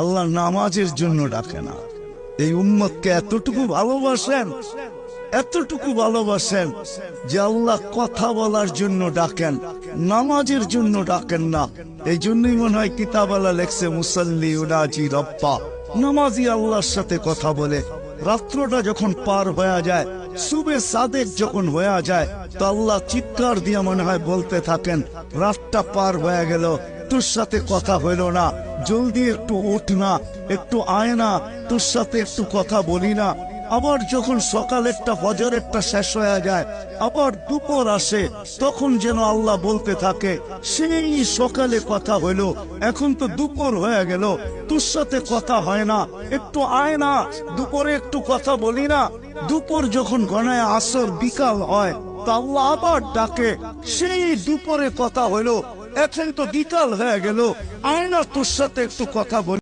আল্লাহ নামাজের জন্য ডাকে না। এই উম্মতকে এতটুকু ভালোবাসেন এতটুকু ভালোবাসেন যে আল্লাহ কথা বলার জন্য ডাকেন, নামাজের জন্য ডাকেন না। এই জন্যই মনে হয় কিতাবালা লেখছে, মুসল্লি উনাজি রব্বা। নামাজি আল্লাহর সাথে কথা বলে। রাত্রটা যখন পার হয়ে যায়, সুবে সাদেক যখন হয়ে যায়, তো আল্লাহ চিৎকার দিয়ে মনে হয় বলতে থাকেন, রাতটা পার হয়ে গেল তোর সাথে কথা হইল না। জলদি একটু উঠ না, একটু আয় না, তোর সাথে একটু কথা বলি না। আবার যখন সকালেরটা ফজরেরটা শেষ হয়ে যায়, আবার দুপুর আসে, তখন যেন আল্লাহ বলতে থাকে, সেই সকালে কথা হইল এখন তো দুপুর হয়ে গেল, তোর সাথে কথা হয় না, একটু আয় না, দুপুরে একটু কথা বলি না। দুপুর যখন গণায় আসর বিকাল হয়, তা আল্লাহ আবার ডাকে, সেই দুপুরে কথা হইল এখন তো বিকাল হয়ে গেল। আয়না তোর সাথে একটু কথা বলি।